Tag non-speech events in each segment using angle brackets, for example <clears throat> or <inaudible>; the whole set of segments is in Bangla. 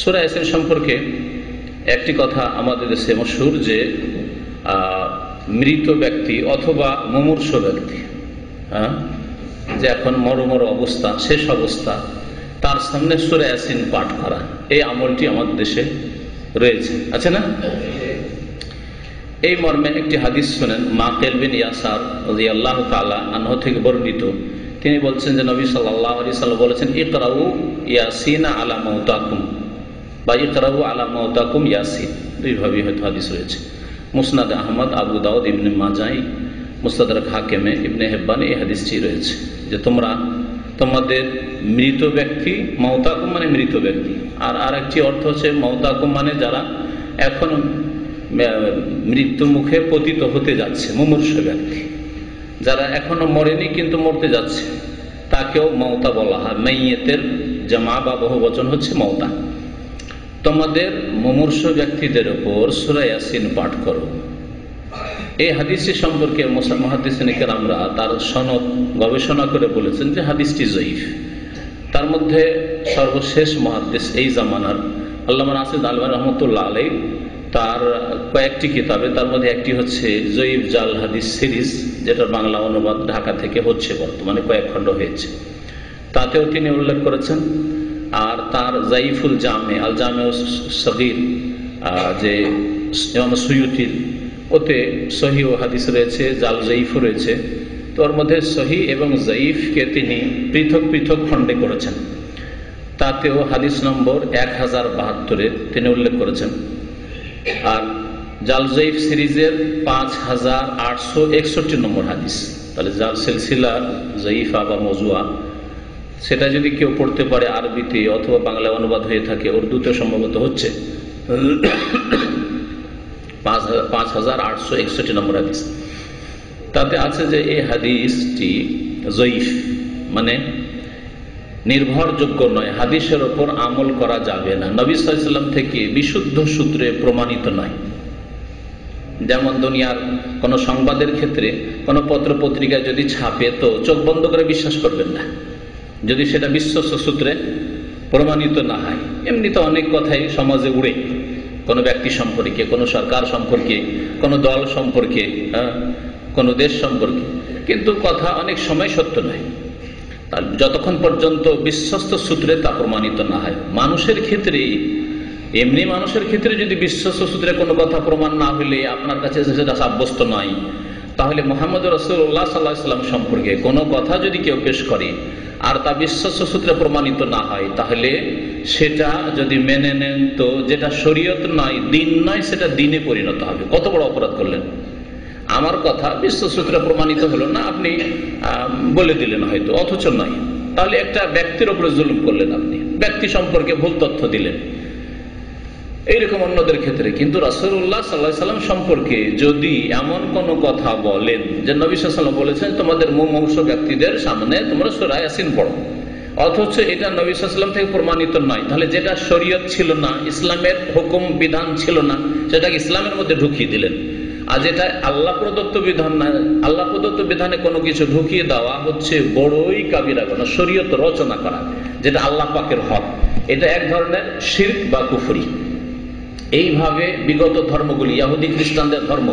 সুরা ইয়াসিন সম্পর্কে একটি কথা আমাদের দেশে মশুর যে মৃত ব্যক্তি অথবা মুমূর্ষ ব্যক্তি হ্যাঁ যে এখন মরমর অবস্থা শেষ অবস্থা, তার সামনে সুরে অ্যাসিন পাঠ করা, এই আমলটি আমাদের দেশে রয়েছে। আছে না? এই মর্মে একটি হাদিস শোনেন মা কেলবিন ইয়াসার আল্লাহ তালা আনহ থেকে বর্ণিত। তিনি বলছেন যে, নবী সাল্লাহ আলি সাল্লাম বলেছেন, ইকরাউ ইয়াসিনা আলা মৌতাকুম বা ইকরাউ আলা মৌতাকুম ইয়াসিন। দুইভাবেই হয়তো হাদিস রয়েছে। মুসনাদ আহমদ, আবু দাউদ, ইবনে মাজাই মুস্তাদার হাকেমে, ইবনে হেব্বান এই হাদিসটি রয়েছে যে তোমরা তোমাদের মৃত ব্যক্তি মৌতাকুম মানে মৃত ব্যক্তি। আর আর একটি অর্থ হচ্ছে মৌতাকুম মানে যারা এখন মৃত্যু মুখে পতিত হতে যাচ্ছে, মুমূর্ষ ব্যক্তি। যারা এখনও মরেনি কিন্তু মরতে যাচ্ছে। তাকেও মৌতা বলা হয়। মেয়েতের জামা বা বহু বচন হচ্ছে মৌতা তোমাদের মুমূর্ষ ব্যক্তিদের ওপর সুরাইয়াসিন পাঠ করো। এই হাদিসটি সম্পর্কে মহাদিসিনিকের আমরা তার সনদ গবেষণা করে বলেছেন যে হাদিসটি জয়ীফ। তার মধ্যে সর্বশেষ মহাদিস এই জামানার আল্লাহ নাসিদ আলমান রহমতুল্লাহ আলাই তার কয়েকটি কিতাবে, তার মধ্যে একটি হচ্ছে জয়ীফ জাল হাদিস সিরিজ, যেটার বাংলা অনুবাদ ঢাকা থেকে হচ্ছে বর্তমানে কয়েক খণ্ড হয়েছে। তাতেও তিনি উল্লেখ করেছেন আর তার জাইফুল জামে, আল জামে সগির যে সুয়ুতির ওতে সহি ও হাদিস রয়েছে, জাল জয়ীফও রয়েছে। তো ওর মধ্যে সহি এবং জয়ীফকে তিনি পৃথক পৃথক খণ্ডে করেছেন। তাতেও হাদিস নম্বর এক হাজার বাহাত্তরে তিনি উল্লেখ করেছেন। আর জাল জয়ীফ সিরিজের পাঁচ হাজার আটশো একষট্টি নম্বর হাদিস। তাহলে জাল সিলসিলা জয়ীফা বা মজুয়া সেটা যদি কেউ পড়তে পারে আরবিতে অথবা বাংলা অনুবাদ হয়ে থাকে উর্দুতে সম্ভবত হচ্ছে। পাঁচ হাজার আটশো একষট্টি নম্বর হাদিস। তাতে আছে যে এই হাদিসটি জয়ীফ মানে নির্ভরযোগ্য নয়, হাদিসের ওপর আমল করা যাবে না। নবী সাল্লাম থেকে বিশুদ্ধ সূত্রে প্রমাণিত নয়। যেমন দুনিয়ার কোন সংবাদের ক্ষেত্রে কোন পত্র পত্রিকায় যদি ছাপে, তো চোখ বন্ধ করে বিশ্বাস করবেন না। যদি সেটা বিশ্বস্ত সূত্রে প্রমাণিত না হয়। এমনি তো অনেক কথাই সমাজে উড়ে। কোনো ব্যক্তি সম্পর্কে, কোনো সরকার সম্পর্কে, কোনো দল সম্পর্কে কোনো দেশ সম্পর্কে। কিন্তু কথা অনেক সময় সত্য নয়। যতক্ষণ পর্যন্ত বিশ্বস্ত সূত্রে তা প্রমাণিত না হয়, মানুষের ক্ষেত্রে, এমনি মানুষের ক্ষেত্রে যদি বিশ্বস্ত সূত্রে কোনো কথা প্রমাণ না হলে আপনার কাছে সেটা সাব্যস্ত নয়। তাহলে মোহাম্মদ রসুল্লাহ সাল্লাহাম সম্পর্কে কোনো কথা যদি কেউ পেশ করে আর তা বিশ্বস্ত সূত্রে প্রমাণিত না হয়, তাহলে সেটা যদি মেনে নেন তো যেটা শরীয়ত নয়, দিন নয়, সেটা দিনে পরিণত হবে। কত বড় অপরাধ করলেন? আমার কথা বিশ্বসূত্রে প্রমাণিত হলো না, আপনি বলে দিলেন হয়তো, অথচ নয়। তাহলে একটা ব্যক্তির উপরে জুলুম করলেন আপনি। ব্যক্তি সম্পর্কে ভুল তথ্য দিলেন। এইরকম অন্যদের ক্ষেত্রে। কিন্তু রাসুল্লাহ সাল্লাহ সাল্লাম সম্পর্কে যদি এমন কোন কথা বলেন, যে নবী সাল্লাম বলেছেন, তোমাদের মুমংস ব্যক্তিদের সামনে তোমরা সোরায় আসিন পড়ো। অথচ এটা নবী সাল্লাম থেকে প্রমাণিত নয়। তাহলে যেটা শরীয়ত ছিল না, ইসলামের হুকুম, বিধান ছিল না, সেটাকে ইসলামের মধ্যে ঢুকিয়ে দিলেন। আর যেটা আল্লাহ প্রদত্ত বিধান না, আল্লাহ প্রদত্ত বিধানে কোনো কিছু ঢুকিয়ে দেওয়া হচ্ছে বড়ই কাবিরা করা শরীয়ত রচনা করা, যেটা আল্লাহ পাকের হক। এটা এক ধরনের শির্ক বা কুফরি। এইভাবে বিগত ধর্মগুলি ইয়াহুদি খ্রিস্টানদের ধর্ম,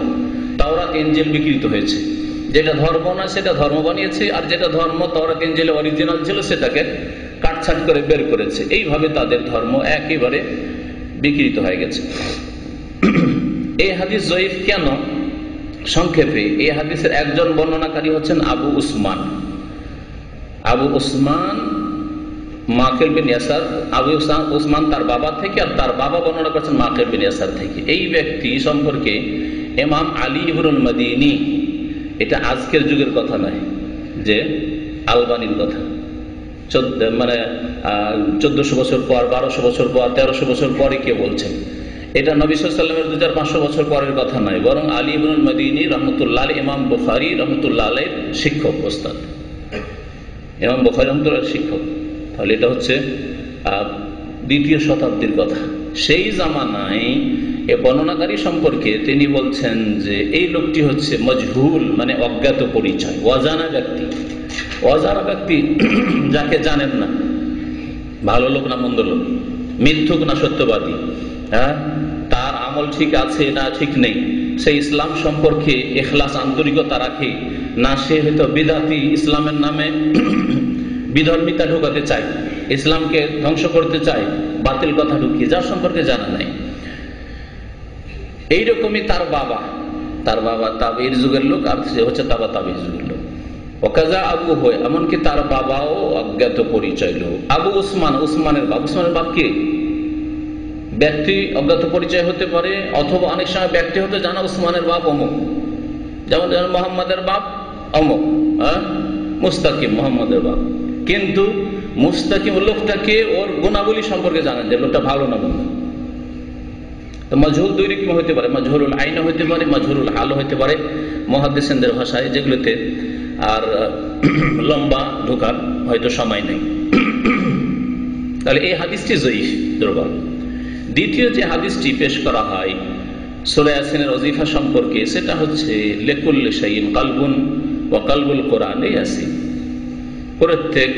তাওরাত এঞ্জেল বিকৃত হয়েছে। যেটা ধর্ম না, সেটা ধর্ম বানিয়েছে, আর যেটা ধর্ম তাওরাত এঞ্জেলে অরিজিনাল ছিল, সেটাকে কাটছাট করে বের করেছে। এইভাবে তাদের ধর্ম একেবারে বিকৃত হয়ে গেছে। এই হাদিস জয়ীফ কেন সংক্ষেপে? এই হাদিসের একজন বর্ণনাকারী হচ্ছেন আবু উসমান। আবু উসমান মাকেল বিন ইয়াসার, আবু উসমান তার বাবা থেকে আর তার বাবা বর্ণনা করছেন মাকেল বিন ইয়াসার থেকে। এই ব্যক্তি সম্পর্কে এমাম আলী ইবরুল মদিনী, এটা আজকের যুগের কথা নয়, যে আলবানির কথা। চোদ্দ মানে চোদ্দশো বছর পর, বারোশো বছর পর, তেরোশো বছর পরে কে বলছেন? এটা নবী সাল্লামের দু পাঁচশো বছর পরের কথা নয়, বরং আলী ইবনুল মদিনী রহমতুল্লাহ ইমাম বুখারি রহমতুল্লাহ আলের শিক্ষক, ওস্তাদ। ইমাম বুখারি রহমতুল্লাহ শিক্ষক। তাহলে এটা হচ্ছে দ্বিতীয় শতাব্দীর কথা। সেই জামানায় এ বর্ণনাকারী সম্পর্কে তিনি বলছেন যে এই লোকটি হচ্ছে মজহুল মানে অজ্ঞাত পরিচয়, অজানা ব্যক্তি। অজানা ব্যক্তি <clears throat> যাকে জানেন না। ভালো লোক না মন্দ লোক? মিথ্যুক না সত্যবাদী? হ্যাঁ তার আমল ঠিক আছে না ঠিক নেই? সে ইসলাম সম্পর্কে এখলাস, আন্তরিকতা রাখে? না, সে হয়তো বিদাতি, ইসলামের নামে <clears throat> বিধর্মিতা ঢুকাতে চায়, ইসলামকে ধ্বংস করতে চায়, বাতিল কথা ঢুকিয়ে, যার সম্পর্কে জানা নাই। এইরকমই তার বাবা। তার বাবা তাবির যুগের লোক, আর সে হচ্ছে তাবা তাবির যুগের লোক। ওকাজা আবু হয়, এমনকি তার বাবাও অজ্ঞাত পরিচয় লোক। আবু উসমান, উসমানের বাপ। উসমানের বাপ কে? ব্যক্তি অজ্ঞাত পরিচয় হতে পারে, অথবা অনেক সময় ব্যক্তি হতে জানা উসমানের বাপ অমুক। যেমন মোহাম্মদের বাপ অমুক হ্যাঁ? মুস্তাকিম মোহাম্মদের বাপ। কিন্তু মুস্তাকিম লোকটাকে ওর গুণাবলী সম্পর্কে জানেন যে লোকটা ভালো না বন্ধু তো দুই রকম হইতে পারে আইন হইতে পারে হইতে পারে ভাষায় যেগুলোতে আর, <clears throat> লম্বা ঢোকার হয়তো সময় নেই। <clears throat> তাহলে এই হাদিসটি জয়ীফ, দুর্বল। দ্বিতীয় যে হাদিসটি পেশ করা হয় সোলায়াসিনের অজিফা সম্পর্কে, সেটা হচ্ছে লেকুল সাইন কালবুন ও কালবুল কোরআনে আসি প্রত্যেক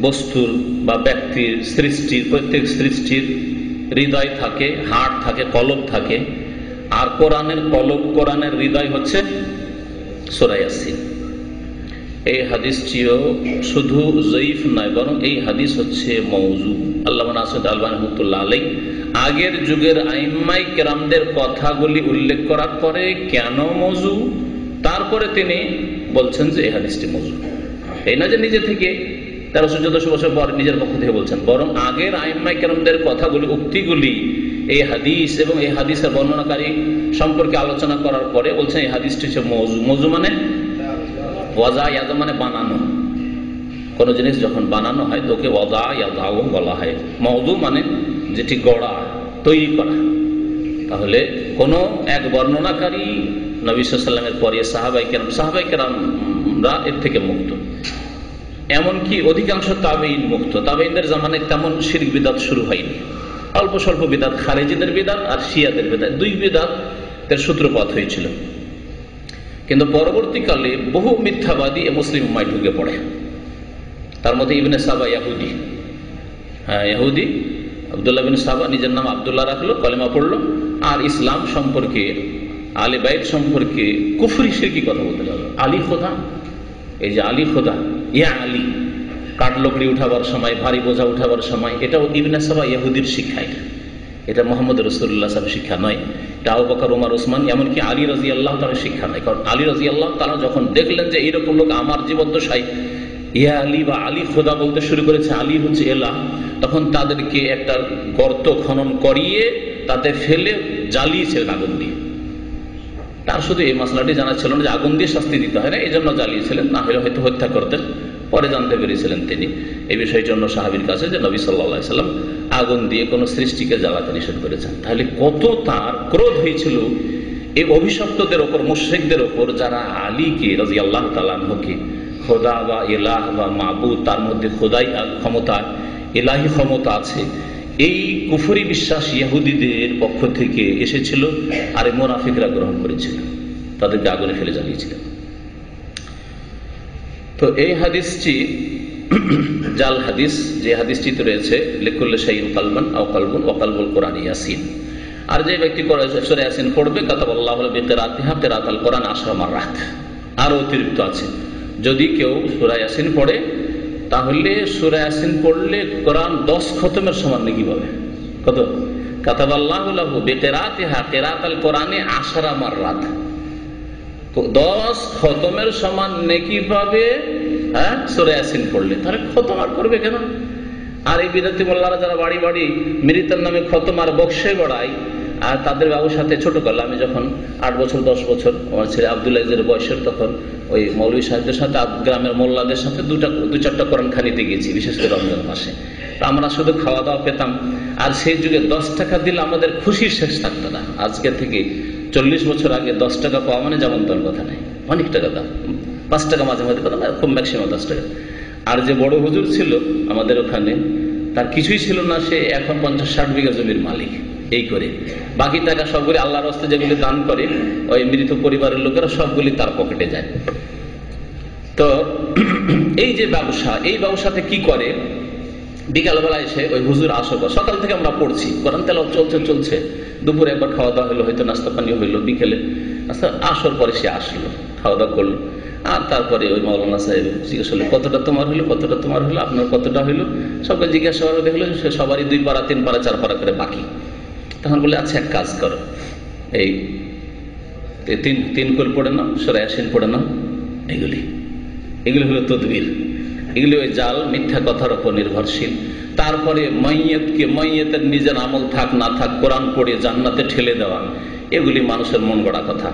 বস্তুর বা ব্যক্তির সৃষ্টির, প্রত্যেক সৃষ্টির হৃদয় থাকে হাট থাকে কলব থাকে। আর কোরআনের কলব কোরআনের হৃদয় হচ্ছে সোরাইয়াসিন এই হাদিসটিও শুধু জয়ীফ নয়, বরং এই হাদিস হচ্ছে মৌজু আল্লাহ নাসদ আলবান রহমতুল্লাহ আলাই আগের যুগের আইম্মাই কেরামদের কথাগুলি উল্লেখ করার পরে কেন মজু তারপরে তিনি বলছেন যে এই হাদিসটি মজু এই না যে নিজে থেকে? তেরোশো চোদ্দশো বছর পর নিজের পক্ষ থেকে বলছেন, বরং আগের আইম্মাই কেরামদের কথাগুলি, উক্তিগুলি, এই হাদিস এবং এই হাদিসের বর্ণনাকারী সম্পর্কে আলোচনা করার পরে বলছেন, এই হাদিসটি হচ্ছে মজু মজু মানে? ওয়াজা ইয়াদা মানে বানানো। কোন জিনিস যখন বানানো হয় তোকে ওয়াজা ইয়াদাও বলা হয়। মৌদু মানে যেটি গড়া, তৈরি করা। তাহলে কোন এক বর্ণনাকারী নবীলামের পরে সাহাবাই কেরাম সাহাবাই কেরামরা এর থেকে মুক্ত। এমনকি অধিকাংশ তাবেইন মুক্ত। তাবেইনদের জামানে তেমন শির বিদাত শুরু হয়নি। অল্প স্বল্প বিদাত, খারেজিদের বিদাত আর শিয়াদের বিদাত। দুই বিদাত সূত্রপাত হয়েছিল। কিন্তু পরবর্তীকালে বহু মিথ্যাবাদী মুসলিম উম্মায় ঢুকে পড়ে। তার মধ্যে ইবনে সাবা ইয়াহুদি। হ্যাঁ ইয়াহুদি, আবদুল্লাহ বিন সাবা নিজের নাম আবদুল্লাহ রাখল, কলেমা পড়ল। আর ইসলাম সম্পর্কে, আলী বাইত সম্পর্কে কুফরি সিরকি কথা বলতে লাগল। আলী খোদা, এই যে আলী খোদা ইয়া আলী কাঠলকড়ি উঠাবার সময়, ভারী বোঝা উঠাবার সময়, এটাও ইবনে সাবা ইয়াহুদির শিক্ষা এটা এটা মোহাম্মদ রসুল্লাহ সাহেব শিক্ষা নয়, এটা আবু বকর, উমার ওসমান এমনকি আলী রাজি আল্লাহ তার শিক্ষা নয়। কারণ আলী রাজি আল্লাহ তারা যখন দেখলেন যে এইরকম লোক আমার জীবদ্দশায় ইয়া আলী বা আলী খোদা বলতে শুরু করেছে, আলী হচ্ছে এলাহ, তখন তাদেরকে একটা গর্ত খনন করিয়ে তাতে ফেলে জ্বালিয়েছিলেন আগুন দিয়ে। তার শুধু এই মশলাটি জানা ছিল না যে আগুন দিয়ে শাস্তি দিতে হয় না এই জন্য জ্বালিয়েছিলেন, না হলে হয়তো হত্যা করতেন। পরে জানতে পেরেছিলেন তিনি। এই বিষয়ের জন্য সাহাবির কাছে যে নবী সাল্লা সাল্লাম আগুন দিয়ে কোনো সৃষ্টিকে জ্বালাতে নিষেধ করেছেন। তাহলে কত তার ক্রোধ হয়েছিল এই অভিশপ্তদের ওপর, মুশ্রিকদের ওপর, যারা আলীকে রাজি আল্লাহ তালাহকে খোদা বা এলাহ বা মাবুদ, তার মধ্যে খোদাই ক্ষমতা এলাহি ক্ষমতা আছে। এই কুফরি বিশ্বাস ইয়াহুদিদের পক্ষ থেকে এসেছিল আর এই মোনাফিকরা গ্রহণ করেছিল। তাদেরকে আগুনে ফেলে জ্বালিয়েছিলেন তো এই হাদিসটি, জাল হাদিস, যে হাদিসটিতে রয়েছে, লেকুল্লে শাহিন কালবান ও কালবুন ও কালবুল কোরআন ইয়াসিন। আর যে ব্যক্তি সরে ইয়াসিন পড়বে কাতাব আল্লাহ বেতেরাতিহা তেরাত আল কোরআন আশরামার রাত। আরও অতিরিক্ত আছে। যদি কেউ সুরা ইয়াসিন পড়ে, তাহলে সুরা ইয়াসিন পড়লে কোরআন দশ খতমের সমান নাকি পাবে কত? কাতাব আল্লাহ বেতেরাতিহা তেরাত আল কোরআনে আশরামার রাত। দশ খতমের সমান নেকি পাবে হ্যাঁ? সরে আসিন পড়লে। তাহলে খতম আর করবে কেন? আর এই বিদ্যার্থী মোল্লারা যারা বাড়ি বাড়ি মৃতের নামে খতম আর বক্সে বেড়ায়, আর তাদের বাবুর সাথে ছোট কাল আমি যখন আট বছর, দশ বছর, আমার ছেলে আবদুল্লাহের বয়সের তখন ওই মৌলী সাহেবদের সাথে গ্রামের মোল্লাদের সাথে দুটা দু চারটা কোরআন খানিতে গেছি বিশেষ করে রমজান মাসে। আমরা শুধু খাওয়া দাওয়া পেতাম। আর সেই যুগে দশ টাকা দিলে আমাদের খুশির শেষ থাকতো না। আজকে থেকে চল্লিশ বছর আগে দশ টাকা পাওয়া মানে যেমন তোর কথা নেই। অনেক টাকা দাম। পাঁচ টাকা মাঝে মাঝে কথা খুব ম্যাক্সিমাম দশ টাকা। আর যে বড় হুজুর ছিল আমাদের ওখানে, তার কিছুই ছিল না, সে এখন পঞ্চাশ ষাট বিঘা জমির মালিক। এই করে। বাকি টাকা সবগুলি আল্লাহর হস্তে যেগুলি দান করে, ওই মৃত পরিবারের লোকেরা সবগুলি তার পকেটে যায়। তো, এই যে ব্যবসা, এই ব্যবসাতে কি করে? বিকালবেলা এসে ওই হুজুর আসর সকাল থেকে আমরা পড়ছি, কোরআন তেল চলছে চলছে। দুপুরে একবার খাওয়া দাওয়া হলো, হয়তো নাস্তা পানি হইল, বিকেলে আস্তে আসর পরে সে আসলো, খাওয়া দাওয়া করল। আর তারপরে ওই মৌলানা সাহেব জিজ্ঞেস হলো কতটা তোমার হলো, কতটা তোমার হলো, আপনার কতটা হইল? সবকে জিজ্ঞাসা করে দেখল সে সবারই দুই পাড়া, তিন পাড়া, চার পাড়া করে বাকি। তখন বলে আচ্ছা এক কাজ করো। এই তিন তিন কোল পড়ে নাও সরায়াসিন পড়ে নাও, এগুলি। এগুলি হলো তদবির। এগুলি ওই জাল মিথ্যা কথার উপর নির্ভরশীল। তারপরে মাইয়েতকে মাইয়েতের নিজের আমল থাক, না থাক, কোরআন পড়ে জান্নাতে ঠেলে দেওয়া। এগুলি মানুষের মন গড়া কথা।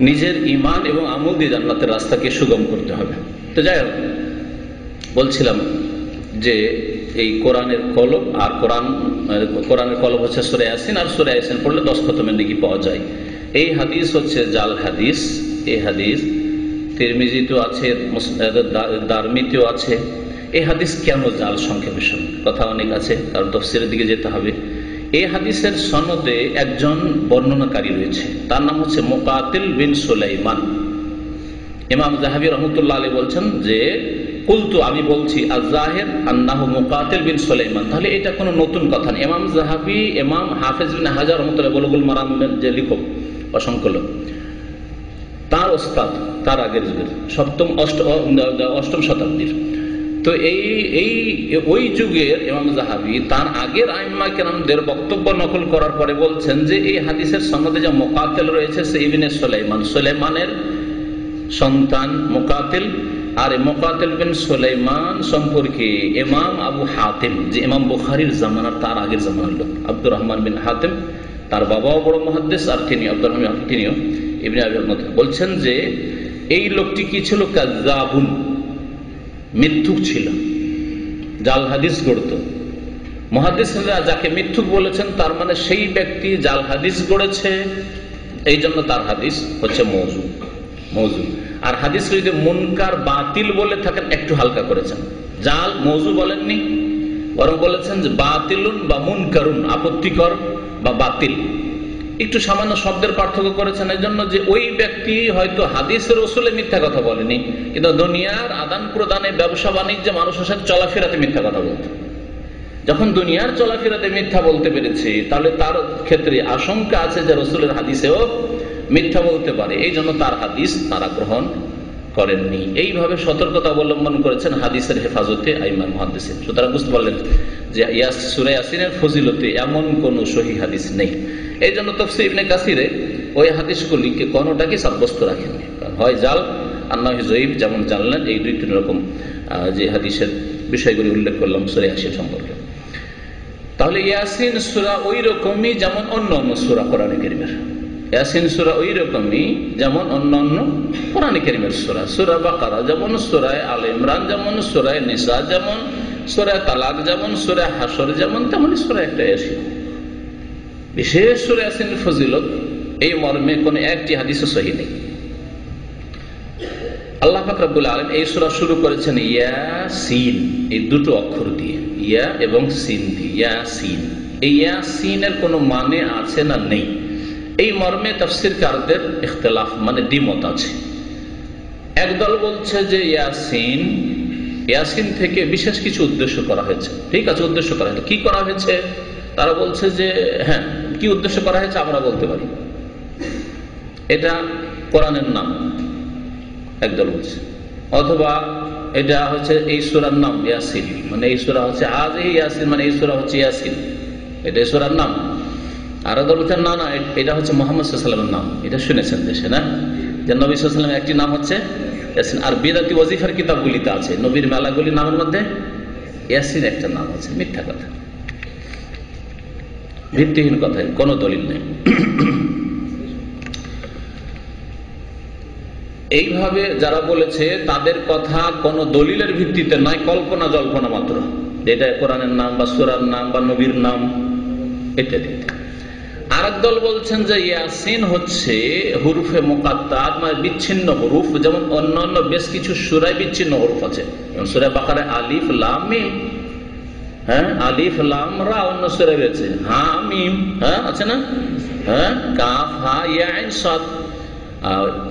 নিজের ইমান এবং আমল দিয়ে জান্নাতের রাস্তাকে সুগম করতে হবে। তো যাই হোক, বলছিলাম যে এই কোরআনের কলব আর কোরআন, কোরআনের কলব হচ্ছে সরে আসেন আর সরে আসেন পড়লে দশ খতমের নাকি পাওয়া যায়। এই হাদিস হচ্ছে জাল হাদিস। এই হাদিস তিরমিজিতেও আছে দারমিতেও আছে। এই হাদিস কেন জাল সংক্ষেপে কথা অনেক আছে তার তফসিরের দিকে যেতে হবে। এই হাদিসের সনদে একজন বর্ণনাকারী রয়েছে। তার নাম হচ্ছে মোকাতিল বিন সোলাইমান। ইমাম জাহাবি রহমতুল্লাহ আলী বলছেন যে, কুলতু, আমি বলছি আর আজাহের আন্নাহ মোকাতিল বিন সোলাইমান। তাহলে এটা কোনো নতুন কথা নেই ইমাম জাহাবি, ইমাম হাফেজ বিন হাজার রহমতুল্লাহ বলগুল মারামের যে লিখক, অসংখ্য লোক। ওস্তাদ, তার আগের যুগের, সপ্তম অষ্টম শতাব্দীর। তো এই এই, ওই যুগের ইমাম জাহাবি তার আগের আইম্মা কেরামদের বক্তব্য নকল করার পরে বলছেন যে, এই হাদিসের সনদে যে মোকাতেল রয়েছে, সে ইবিনে সোলাইমান, সোলাইমানের সন্তান মোকাতেল, আর মোকাতেল বিন সোলাইমান সম্পর্কে ইমাম আবু হাতেম, যে ইমাম বুখারির জামানার, তার আগের জামানার লোক, আব্দুর রহমান বিন হাতেম, তার বাবাও বড় মহাদ্দেশ আর তিনি আব্দুর রহমান তিনিও। বলছেন যে, এই লোকটি কি ছিল কাজাবুন মিথ্যুক ছিল। জাল হাদিস গড়ত। মহাদিসরা যাকে মিথ্যুক বলেছেন, তার মানে সেই ব্যক্তি জাল হাদিস গড়েছে এই জন্য তার হাদিস হচ্ছে মৌজু। মৌজু। আর হাদিস যদি মুনকার, বাতিল বলে থাকেন, একটু হালকা করেছেন জাল মৌজু বলেননি, বরং বলেছেন যে, বাতিলুন বা মুনকারুন, আপত্তিকর বা বাতিল। একটু সামান্য শব্দের পার্থক্য করেছেন এই জন্য যে ওই ব্যক্তি হয়তো হাদিসের ওসুলে মিথ্যা কথা বলেনি, কিন্তু দুনিয়ার আদান প্রদানে ব্যবসা বাণিজ্যে মানুষের সাথে চলাফেরাতে মিথ্যা কথা বলত। যখন দুনিয়ার চলাফেরাতে মিথ্যা বলতে পেরেছি, তাহলে তার ক্ষেত্রে আশঙ্কা আছে যে রসুলের হাদিসেও মিথ্যা বলতে পারে, এই জন্য তার হাদিস তারা গ্রহণ করেননি। এইভাবে সতর্কতা অবলম্বন করেছেন হাদিসের হেফাজতে আইমান মহাদিসের সুতরাং বুঝতে পারলেন যে ইয়াস সুরে আসিনের ফজিলতে এমন কোন সহি হাদিস নেই। এই জন্য তফসি ইবনে কাসিরে ওই হাদিসগুলিকে কোনোটাকে সাব্যস্ত রাখেননি। হয় জাল জয়ীব যেমন জানলেন, এই দুই তিন রকম যে হাদিসের বিষয়গুলি উল্লেখ করলাম সুরে আসির সম্পর্কে। তাহলে ইয়াসিন সুরা ওই রকমই যেমন অন্য অন্য সুরা কোরআন কেরিমের। ইয়াসিন সুরা ওই রকমই যেমন অন্য অন্য কোরআন কেরিমের সুরা সুরা বাকারা যেমন সুরায় আল ইমরান, যেমন সুরায় নিসা, যেমন সুরায় তালাক, যেমন সুরায় হাসর যেমন তেমনই সুরা একটা ইয়াসিন বিশেষ সুরে আসিনের ফজিলত, এই মর্মে কোন একটি হাদিসও সহি নেই। আল্লাহ ফাকরাবুল আলম এই সুরা শুরু করেছেন ইয়া সিন এই দুটো অক্ষর দিয়ে, ইয়া এবং সিন দিয়ে ইয়া সিন এই ইয়া সিনের কোনো মানে আছে না নেই? এই মর্মে তফসির কারদের ইখতলাফ মানে দ্বিমত আছে। একদল বলছে যে ইয়াসিন ইয়াসিন থেকে বিশেষ কিছু উদ্দেশ্য করা হয়েছে। ঠিক আছে, উদ্দেশ্য করা হয়েছে। কি করা হয়েছে? তারা বলছে যে হ্যাঁ কি উদ্দেশ্য করা হয়েছে আমরা বলতে পারি। এটা কোরআনের নাম একদল বলছে। অথবা এটা হচ্ছে এই সুরার নাম, ইয়াসিন। মানে এই সুরা হচ্ছে আজ এই ইয়াসিন মানে এই সুরা হচ্ছে ইয়াসিন। এটা সুরার নাম। আর দল বলছেন, না না এটা হচ্ছে মোহাম্মদ সাল্লামের নাম। এটা শুনেছেন দেশে, না? যে নবী সাল্লামের একটি নাম হচ্ছে আর বিদাতি ওজিফার কিতাবগুলিতে আছে। নবীর মেলাগুলির নামের মধ্যে ইয়াসিন একটা নাম আছে। মিথ্যা কথা। ভিত্তিহীন কথায় কোনো দলিল নেই। এইভাবে যারা বলেছে, তাদের কথা কোন দলিলের ভিত্তিতে নয় কল্পনা জল্পনা মাত্র। যেটা কোরআনের নাম বা সুরার নাম বা নবীর নাম ইত্যাদি আর দল বলছেন যে ইয়াসিন হচ্ছে হুরুফে মোকাত্তাদ মানে বিচ্ছিন্ন হরুফ, যেমন অন্যান্য বেশ কিছু সুরায় বিচ্ছিন্ন হরুফ আছে। সুরায় বাকারে আলিফ, লামি হ্যাঁ? আলিফ, লাম, রা অন্য সুরে রয়েছে। হা, মিম। হ্যাঁ? আছে না? হ্যাঁ? কাফ, হা, ইয়া সদ। আর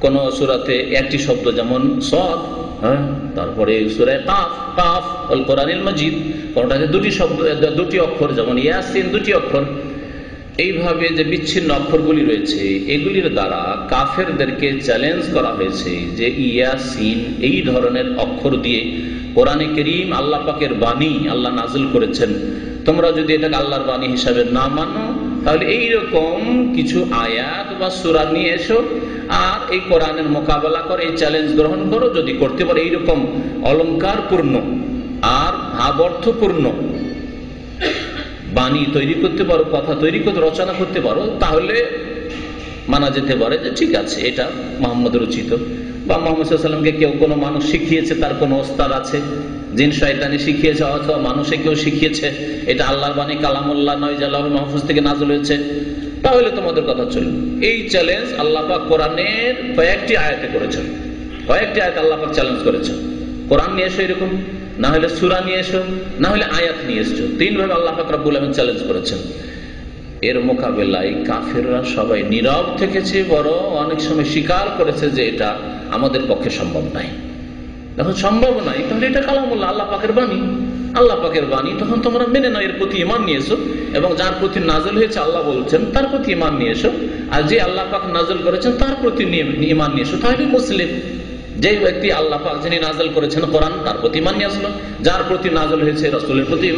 কোন সুরাতে একটি শব্দ যেমন সদ হ্যাঁ? তারপরে সুরায় কাফ কাফ অল কোরআনিল মজিদ। কোনটাতে দুটি শব্দ, দুটি অক্ষর, যেমন ইয়াসিন দুটি অক্ষর। এইভাবে যে বিচ্ছিন্ন অক্ষরগুলি রয়েছে, এগুলির দ্বারা কাফেরদেরকে চ্যালেঞ্জ করা হয়েছে যে ইয়াসিন এই ধরনের অক্ষর দিয়ে কোরআনে করিম আল্লাহ পাকের বাণী আল্লাহ নাজিল করেছেন। তোমরা যদি এটাকে আল্লাহর বাণী হিসাবে না মানো, তাহলে এইরকম কিছু আয়াত বা সুরা নিয়ে এসো আর এই কোরআনের মোকাবেলা করে, এই চ্যালেঞ্জ গ্রহণ করো। যদি করতে পারো, এইরকম অলঙ্কারপূর্ণ আর ভাবর্থপূর্ণ বাণী তৈরি করতে পারো, কথা তৈরি করতে, রচনা করতে পারো, তাহলে মানা যেতে পারে যে ঠিক আছে, এটা মোহাম্মদের উচিত বা মোহাম্মদ সাল্লামকে কেউ কোনো মানুষ শিখিয়েছে, তার কোনো ওস্তাদ আছে জিন শয়তানি শিখিয়েছে, অথবা মানুষে কেউ শিখিয়েছে, এটা আল্লাহর বাণী, কালামুল্লাহ, নয় জাল্লাহ মাহফুজ থেকে নাজল হয়েছে, তাহলে তোমাদের কথা চলবে। এই চ্যালেঞ্জ আল্লাপাক কোরআনের কয়েকটি আয়াতে করেছেন। কয়েকটি আয়াত আল্লাপাক চ্যালেঞ্জ করেছেন। কোরআন নিয়ে এসো এরকম। না হলে সুরা নিয়ে এসো, না হলে আয়াত নিয়ে এসছো তিনভাবে আল্লাহ পাক রাব্বুল আলমিন চ্যালেঞ্জ করেছেন। এর মোকাবেলায় কাফেররা সবাই নীরব থেকেছে বড় অনেক সময় স্বীকার করেছে যে এটা আমাদের পক্ষে সম্ভব নাই যখন সম্ভব নাই তাহলে এটা কালামুল্লাহ, আল্লাহ পাকের বাণী। আল্লাহ পাকের বাণী, তখন তোমরা মেনে নাও, এর প্রতি ইমান নিয়ে এসো। এবং যার প্রতি নাজল হয়েছে আল্লাহ বলছেন, তার প্রতি ইমান নিয়ে এসো। আর যে আল্লাহ পাক নাজল করেছেন, তার প্রতি ইমান নিয়ে এসো। তাহলে মুসলিম যে ব্যক্তি আল্লাহ পাক যিনি নাজল করেছেন কোরআন, তার প্রতি মান্য আসলো। যার প্রতি নাজল হয়েছে রসুলের প্রতি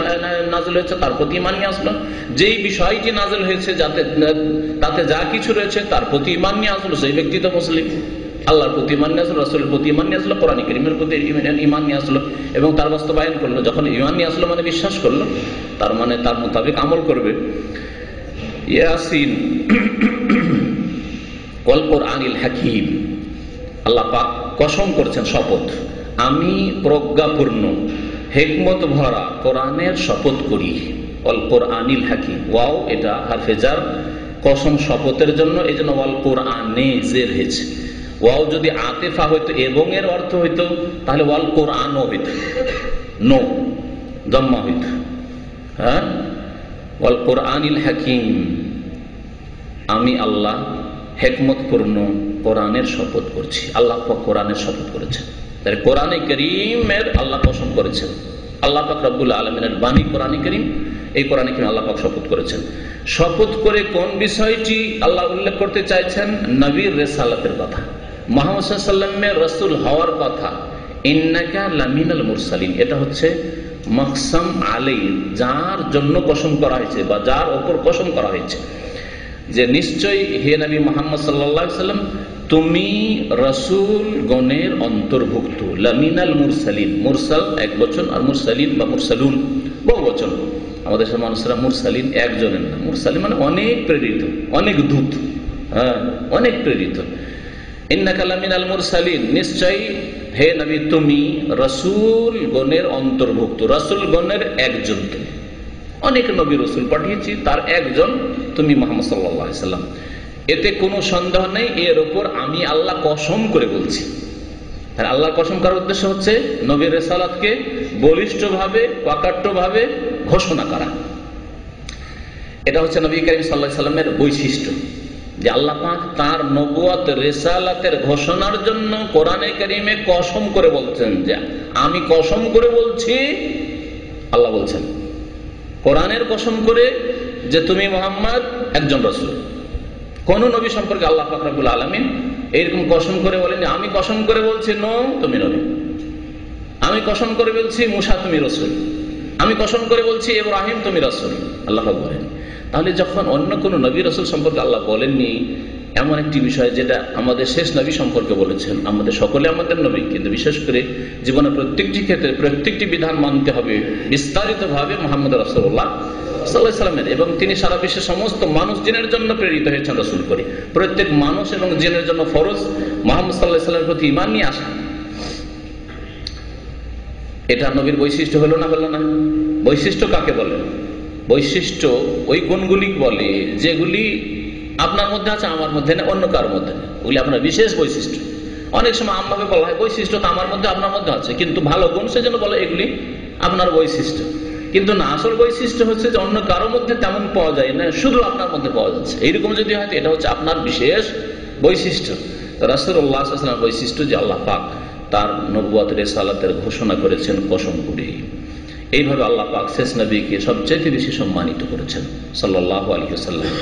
নাজল হয়েছে, তার প্রতি মান্য আসলো। যেই বিষয়টি নাজল হয়েছে, যাতে তাতে যা কিছু রয়েছে, তার প্রতি মান্য আসলো। সেই ব্যক্তি তো মুসলিম। আল্লাহর প্রতি ইমান নিয়ে আসলো, রসুলের প্রতি ইমান নিয়ে আসলো, কোরআন করিমের প্রতি ইমান নিয়ে আসলো এবং তার বাস্তবায়ন করল। যখন ইমান নিয়ে আসলো মানে বিশ্বাস করল, তার মানে তার মোতাবেক আমল করবে। ইয়াসিন কল্পর আনিল হাকিম। আল্লাহ পাক কসম করছেন শপথ। আমি প্রজ্ঞাপূর্ণ হেকমত ভরা কোরআনের শপথ করি। অল্পর আনিল হাকিম। ওয়াও, এটা হারফেজার কসম শপথের জন্য এই জন্য ওয়াল কোরআনে জের হয়েছে। ওয়াও যদি আতেফা হইতো, এবং এর অর্থ হইতো, তাহলে ওয়াল কোরআনও হইত। নো, জম্মা হইত। হ্যাঁ? ওয়াল কোরআনিল হাকিম। আমি আল্লাহ হেকমতপূর্ণ কোরআনের শপথ করছি। আল্লাহ কোরআনের শপথ করেছেন। তাহলে কোরআনে করিমের আল্লাহ পছন্দ করেছেন। আল্লাহ পাক রব্বুল আলমিনের বাণী কোরআনে করিম, এই কোরআনে করিম আল্লাহ পাক শপথ করেছেন। শপথ করে কোন বিষয়টি আল্লাহ উল্লেখ করতে চাইছেন? নবীর রেসালাতের কথা। মোহাম্মদ রসুল হওয়ার কথা। লামিনাল মুরসালিন। এটা হচ্ছে মকসম আলী যার জন্য কসম করা হয়েছে বা যার ওপর কসম করা হয়েছে। যে নিশ্চয়ই হে নবী মোহাম্মদ সাল্লাম তুমি রসুল গণের অন্তর্ভুক্ত। লামিনাল মুরসালিন। মুরসাল এক বচন আর মুরসালিন বা মুরসালুন। বহু বচন। আমাদের সব মানুষরা মুরসালিন একজনের না। মুরসালিন মানে অনেক প্রেরিত, অনেক দূত। হ্যাঁ অনেক প্রেরিত। নিশ্চয়ই তুমি রসুল গণের অন্তর্ভুক্ত। রসুল গণের অনেক নবী রসুল পাঠিয়েছি, তার একজন তুমি মোহাম্মদ সাল্লাম। এতে কোনো সন্দেহ নেই, এর ওপর আমি আল্লাহ কসম করে বলছি। আল্লাহ কসম করার উদ্দেশ্য হচ্ছে নবীর রেসালাতকে বলিষ্ঠভাবে ভাবে ঘোষণা করা। এটা হচ্ছে নবী করিম সাল্লাহ সাল্লামের বৈশিষ্ট্য যে আল্লাহ পাক তার নবুয়াত, রেসালাতের ঘোষণার জন্য কোরআনে করিমে কসম করে বলছেন যে আমি কসম করে বলছি, আল্লাহ বলছেন। কোরআনের কসম করে যে তুমি মোহাম্মদ একজন রসুল। কোন নবী সম্পর্কে আল্লাহ ফাকরাবুল আলমিন এইরকম কসম করে বলেন আমি কসম করে বলছি, নো, তুমি নবী। আমি কসম করে বলছি, মুসা, তুমি রসুল। আমি কসম করে বলছি এব্রাহিম তুমি রসুল। আল্লাহ বলেন। তাহলে যখন অন্য কোন নবী, রসুল সম্পর্কে আল্লাহ বলেননি এমন একটি বিষয় যেটা আমাদের শেষ নবী সম্পর্কে বলেছেন। আমাদের সকলে আমাদের নবী, কিন্তু বিশেষ করে জীবনের প্রত্যেকটি ক্ষেত্রে প্রত্যেকটি বিধান মানতে হবে বিস্তারিত ভাবে মোহাম্মদ রসুল্লাহ সাল্লাহামের এবং তিনি সারা বিশ্বের সমস্ত মানুষ জিনের জন্য প্রেরিত হয়েছেন রসুল করে। প্রত্যেক মানুষ এবং জিনের জন্য ফরজ মোহাম্মদ সাল্লাহ সাল্লামের প্রতি ইমান নিয়ে আসা। এটা নবীর বৈশিষ্ট্য হলো না হলো না? বৈশিষ্ট্য কাকে বলে? বৈশিষ্ট্য ওই গুণগুলি বলে যেগুলি আপনার মধ্যে আছে, আমার মধ্যে না অন্য কারোর মধ্যে নেই। ওগুলি আপনার বিশেষ বৈশিষ্ট্য। অনেক সময় আমভাবে বলা হয়, বৈশিষ্ট্য তো আমার মধ্যে, আপনার মধ্যে আছে। কিন্তু ভালো গুণ সেজন্য বলে এগুলি আপনার বৈশিষ্ট্য। কিন্তু না, আসল বৈশিষ্ট্য হচ্ছে যে অন্য কারোর মধ্যে তেমন পাওয়া যায় না, শুধু আপনার মধ্যে পাওয়া যাচ্ছে। এইরকম যদি হয় এটা হচ্ছে আপনার বিশেষ বৈশিষ্ট্য। রাসুল্লাহ বৈশিষ্ট্য যে আল্লাহ পাক তার নব্বত রেসালাতের ঘোষণা করেছেন কসম করে এইভাবে আল্লাহ পাক শেষ নবীকে সবচেয়ে বেশি সম্মানিত করেছেন সাল্লাহ আলী সাল্লাম